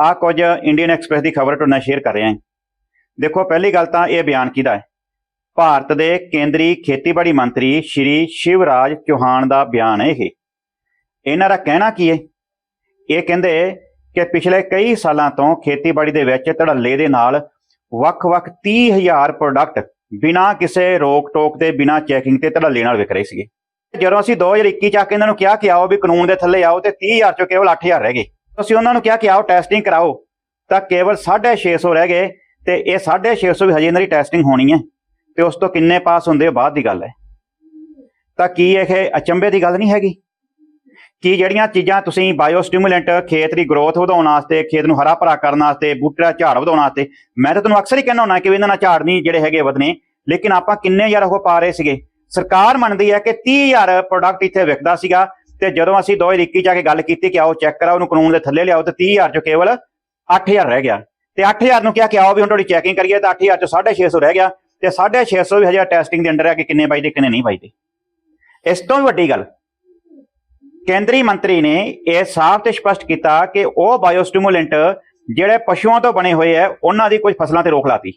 ਆ ਕੁਝ Indian express ਦੀ ਖਬਰ ਤੁਹਾਡੇ ਨਾਲ ਸ਼ੇਅਰ ਕਰ ਰਿਹਾ ਹਾਂ। ਦੇਖੋ, ਪਹਿਲੀ ਗੱਲ ਤਾਂ ਇਹ ਬਿਆਨ ਕਿਹਦਾ ਹੈ? ਭਾਰਤ ਦੇ ਕੇਂਦਰੀ ਖੇਤੀਬਾੜੀ ਮੰਤਰੀ ਸ਼੍ਰੀ ਸ਼ਿਵਰਾਜ ਚੌਹਾਨ ਦਾ ਬਿਆਨ ਹੈ ਇਹ। ਇਹਨਾਂ ਦਾ ਕਹਿਣਾ ਕੀ ਹੈ? ਇਹ ਕਹਿੰਦੇ ਕਿ ਪਿਛਲੇ ਕਈ ਸਾਲਾਂ ਤੋਂ ਖੇਤੀਬਾੜੀ ਦੇ ਵਿੱਚ ਧੜੱਲੇ ਦੇ ਨਾਲ ਵੱਖ-ਵੱਖ 30000 ਪ੍ਰੋਡਕਟ ਬਿਨਾਂ ਕਿਸੇ ਰੋਕ ਟੋਕ ਤੇ ਬਿਨਾਂ ਚੈਕਿੰਗ ਤੇ ਧੜੱਲੇ ਨਾਲ ਵਿਕ ਰਹੇ ਸੀਗੇ। ਜਦੋਂ ਅਸੀਂ 2021 ਚ ਆ ਕੇ ਇਹਨਾਂ ਨੂੰ ਕਿਹਾ ਕਿ ਆਓ ਵੀ ਕਾਨੂੰਨ ਦੇ ਥੱਲੇ ਆਓ ਤੇ 30000 ਚੋਂ ਕੇਵਲ 8000 ਰਹਿ ਗਏ। ਤੁਸੀਂ ਉਹਨਾਂ ਨੂੰ ਕਿਹਾ ਕਿ ਆਓ ਟੈਸਟਿੰਗ ਕਰਾਓ, ਤਾਂ ਕੇਵਲ 650 ਰਹਿ ਗਏ ਤੇ ਇਹ 650 ਵੀ ਹਜੇ ਇਹਨਾਂ ਦੀ ਟੈਸਟਿੰਗ ਹੋਣੀ ਹੈ ਤੇ ਉਸ ਤੋਂ ਕਿੰਨੇ ਪਾਸ ਹੁੰਦੇ ਬਾਅਦ ਦੀ ਗੱਲ ਹੈ। ਤਾਂ ਕੀ ਇਹ ਅਚੰਭੇ ਦੀ ਗੱਲ ਨਹੀਂ ਹੈਗੀ? ਕੀ ਜਿਹੜੀਆਂ ਚੀਜ਼ਾਂ ਤੁਸੀਂ ਬਾਇਓ ਸਟਿਮੂਲੈਂਟ ਖੇਤ ਦੀ ਗਰੋਥ ਵਧਾਉਣ ਵਾਸਤੇ, ਖੇਤ ਨੂੰ ਹਰਾ ਭਰਾ ਕਰਨ ਵਾਸਤੇ, ਬੂਟੇ ਦਾ ਝਾੜ ਵਧਾਉਣ ਵਾਸਤੇ, ਮੈਂ ਤਾਂ ਤੁਹਾਨੂੰ ਅਕਸਰ ਹੀ ਕਹਿੰਦਾ ਹੁੰਦਾ ਕਿ ਵੀ ਇਹਨਾਂ ਨਾਲ ਝਾੜ ਨਹੀਂ ਜਿਹੜੇ ਹੈਗੇ ਵਧਨੇ ਲੇਕਿਨ ਆਪਾਂ ਕਿੰਨੇ ਯਾਰ ਉਹ ਪਾ ਰਹੇ ਸੀਗੇ। ਸਰਕਾਰ ਮੰਨਦੀ ਹੈ ਕਿ 30000 ਪ੍ਰੋਡਕਟ ਇੱਥੇ ਵਿਕਦਾ ਸੀਗਾ ਤੇ ਜਦੋਂ ਅਸੀਂ 2021 ਚ ਆ ਕੇ ਗੱਲ ਕੀਤੀ ਕਿ ਆਓ ਚੈੱਕ ਕਰਾਓ, ਉਹਨੂੰ ਕਾਨੂੰਨ ਦੇ ਥੱਲੇ ਲਿਆਓ, ਤੇ 30000 ਚੋਂ ਕੇਵਲ 8000 ਰਹਿ ਗਿਆ। ਤੇ 8000 ਨੂੰ ਕਿਹਾ ਕਿ ਆਓ ਵੀ ਹੁਣ ਤੁਹਾਡੀ ਚੈਕਿੰਗ ਕਰੀਏ, ਤਾਂ 8000 ਚੋਂ 650 ਰਹਿ ਗਿਆ। ਤੇ 650 ਵੀ ਹਜੇ ਟੈਸਟਿੰਗ ਦੇ ਅੰਡਰ ਹੈ ਕਿ ਕਿੰਨੇ ਵੱਜਦੇ, ਕਿੰਨੇ ਨਹੀਂ ਵੱਜਦੇ। ਇਸ ਤੋਂ ਵੀ ਵੱਡੀ ਗੱਲ, ਕੇਂਦਰੀ ਮੰਤਰੀ ਨੇ ਇਹ ਸਾਫ਼ ਤੇ ਸਪਸ਼ਟ ਕੀਤਾ ਕਿ ਉਹ ਬਾਇਓਸਟਿਮੂਲੈਂਟ ਜਿਹੜੇ ਪਸ਼ੂਆਂ ਤੋਂ ਬਣੇ ਹੋਏ ਆ, ਉਹਨਾਂ ਦੀ ਕੁਝ ਫਸਲਾਂ ਤੇ ਰੋਕ ਲਾਤੀ।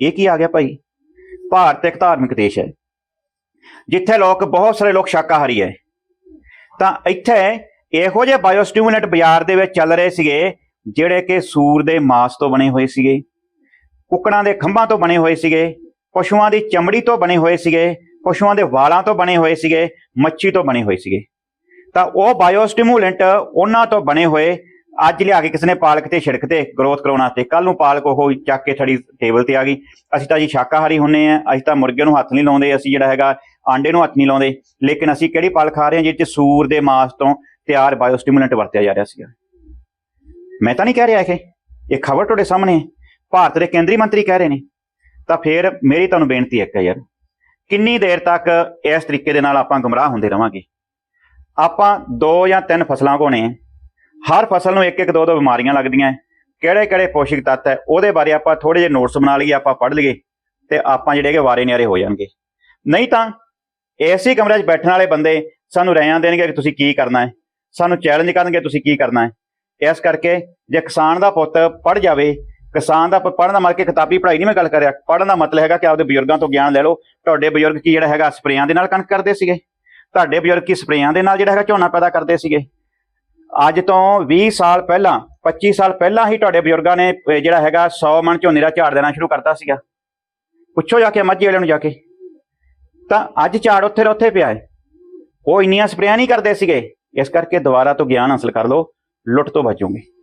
ਇਹ ਕੀ ਆ ਗਿਆ ਭਾਈ? ਭਾਰਤ ਇੱਕ ਧਾਰਮਿਕ ਦੇਸ਼ ਹੈ। ਜਿੱਥੇ ਲੋਕ, ਬਹੁਤ ਸਾਰੇ ਲੋਕ ਸ਼ਾਕਾਹਾਰੀ ਹੈ। ਤਾਂ ਇੱਥੇ ਇਹੋ ਜਿਹੇ ਬਾਇਓਸਟਿਮੂਲੈਂਟ ਬਾਜ਼ਾਰ ਦੇ ਵਿੱਚ ਚੱਲ ਰਹੇ ਸੀਗੇ ਜਿਹੜੇ ਕਿ ਸੂਰ ਦੇ ਮਾਸ ਤੋਂ ਬਣੇ ਹੋਏ ਸੀਗੇ, ਕੁੱਕੜਾਂ ਦੇ ਖੰਭਾਂ ਤੋਂ ਬਣੇ ਹੋਏ ਸੀਗੇ, ਪਸ਼ੂਆਂ ਦੀ ਚਮੜੀ ਤੋਂ ਬਣੇ ਹੋਏ ਸੀਗੇ, ਪਸ਼ੂਆਂ ਦੇ ਵਾਲਾਂ ਤੋਂ ਬਣੇ ਹੋਏ ਸੀਗੇ, ਮੱਛੀ ਤੋਂ ਬਣੇ ਹੋਏ ਸੀਗੇ। ਤਾਂ ਉਹ ਬਾਇਓਸਟਿਮੂਲੈਂਟ ਉਹਨਾਂ ਤੋਂ ਬਣੇ ਹੋਏ, ਅੱਜ ਲਿਆ ਕੇ ਕਿਸੇ ਨੇ ਪਾਲਕ ਤੇ ਛਿੜਕ ਤੇ ਗਰੋਥ ਕਰਾਉਣ 'ਤੇ ਕੱਲ ਨੂੰ ਪਾਲਕ ਉਹ ਚੱਕ ਕੇ ਥੜੀ ਟੇਬਲ ਤੇ ਆ ਗਈ। ਅਸੀਂ ਤਾਂ ਜੀ ਸ਼ਾਕਾਹਾਰੀ ਹੁੰਨੇ ਆ, ਅਸੀਂ ਤਾਂ ਮੁਰਗੇ ਨੂੰ ਹੱਥ ਨਹੀਂ ਲਾਉਂਦੇ, ਅਸੀਂ ਜਿਹੜਾ ਹੈਗਾ ਆਂਡੇ ਨੂੰ ਹੱਥ ਨਹੀਂ ਲਾਉਂਦੇ, ਲੇਕਿਨ ਅਸੀਂ ਕਿਹੜੀ ਪਲ ਖਾ ਰਹੇ ਹਾਂ ਜਿਸ ਚ ਸੂਰ ਦੇ ਮਾਸ ਤੋਂ ਤਿਆਰ ਬਾਇਓਸਟਿਮੂਲੈਂਟ ਵਰਤਿਆ ਜਾ ਰਿਹਾ ਸੀਗਾ। ਮੈਂ ਤਾਂ ਨਹੀਂ ਕਹਿ ਰਿਹਾ ਇਹ ਇਹ ਖਬਰ ਤੁਹਾਡੇ ਸਾਹਮਣੇ ਹੈ। ਭਾਰਤ ਦੇ ਕੇਂਦਰੀ ਮੰਤਰੀ ਕਹਿ ਰਹੇ ਨੇ। ਤਾਂ ਫਿਰ ਮੇਰੀ ਤੁਹਾਨੂੰ ਬੇਨਤੀ ਇੱਕ ਹੈ ਯਾਰ, ਕਿੰਨੀ ਦੇਰ ਤੱਕ ਇਸ ਤਰੀਕੇ ਦੇ ਨਾਲ ਆਪਾਂ ਗੁੰਮਰਾਹ ਹੁੰਦੇ ਰਵਾਂਗੇ? ਆਪਾਂ ਦੋ ਜਾਂ ਤਿੰਨ ਫਸਲਾਂ ਕੋਣੇ ਆ ਹਰ ਫਸਲ ਨੂੰ ਇੱਕ ਇੱਕ ਦੋ ਦੋ ਬਿਮਾਰੀਆਂ ਲੱਗਦੀਆਂ ਕਿਹੜੇ ਕਿਹੜੇ ਪੋਸ਼ਕ ਤੱਤ ਹੈ, ਉਹਦੇ ਬਾਰੇ ਆਪਾਂ ਥੋੜੇ ਜਿਹੇ ਨੋਟਸ ਬਣਾ ਲਈਏ, ਆਪਾਂ ਪੜ੍ਹ ਲਈਏ ਤੇ ਆਪਾਂ ਜਿਹੜੇ ਕਿ ਵਾਰੇ ਨਿਆਰੇ ਹੋ ਜਾਣਗੇ। ਨਹੀਂ ਤਾਂ ਐਸੀ ਕਮਰੇ 'ਚ ਬੈਠਣ ਵਾਲੇ ਬੰਦੇ ਸਾਨੂੰ ਰਿਆਂ ਦੇਣਗੇ ਕਿ ਤੁਸੀਂ ਕੀ ਕਰਨਾ ਹੈ। ਸਾਨੂੰ ਚੈਲੰਜ ਕਰਨਗੇ ਤੁਸੀਂ ਕੀ ਕਰਨਾ ਹੈ। ਇਸ ਕਰਕੇ ਜੇ ਕਿਸਾਨ ਦਾ ਪੁੱਤ ਪੜ ਜਾਵੇ, ਕਿਸਾਨ ਦਾ ਪੜਨ ਦਾ ਮਤਲਬ ਕਿ ਕਿਤਾਬੀ ਪੜ੍ਹਾਈ ਨਹੀਂ ਮੈਂ ਗੱਲ ਕਰ ਰਿਹਾ ਪੜਨ ਦਾ ਮਤਲਬ ਹੈਗਾ ਕਿ ਆਪਦੇ ਬਜ਼ੁਰਗਾਂ ਤੋਂ ਗਿਆਨ ਲੈ ਲਓ। ਤੁਹਾਡੇ ਬਜ਼ੁਰਗ ਕੀ ਜਿਹੜਾ ਹੈਗਾ ਸਪਰੇਆਂ ਦੇ ਨਾਲ ਕਣਕ ਕਰਦੇ ਸੀਗੇ। ਤੁਹਾਡੇ ਬਜ਼ੁਰਗ ਕੀ ਸਪਰੇਆਂ ਦੇ ਨਾਲ ਜਿਹੜਾ ਹੈਗਾ ਝੋਨਾ ਪੈਦਾ ਕਰਦੇ ਸੀਗੇ। ਅੱਜ ਤੋਂ 20 ਸਾਲ ਪਹਿਲਾਂ 25 ਸਾਲ ਪਹਿਲਾਂ ਹੀ ਤੁਹਾਡੇ ਬਜ਼ੁਰਗਾਂ ਨੇ ਜਿਹੜਾ ਹੈਗਾ 100 ਮਣ ਝੋਨੇ ਦਾ ਝਾੜ ਦੇਣਾ ਸ਼ੁਰੂ ਕਰਤਾ ਸੀਗਾ। ਪੁੱਛੋ ਜਾ ਕੇ, ਮੱਝੀ ਵਾਲਿਆਂ ਨੂੰ ਜਾ ਕੇ। ਤਾਂ ਅੱਜ ਝਾੜ ਉੱਥੇ ਦਾ ਉੱਥੇ ਪਿਆ ਹੈ ਉਹ ਇੰਨੀਆਂ ਸਪਰੇਆਂ ਨਹੀਂ ਕਰਦੇ ਸੀਗੇ। ਇਸ ਕਰਕੇ ਦੁਬਾਰਾ ਤੋਂ ਗਿਆਨ ਹਾਸਲ ਕਰ ਲਓ। ਲੁੱਟ ਤੋਂ ਬਚੋਗੇ।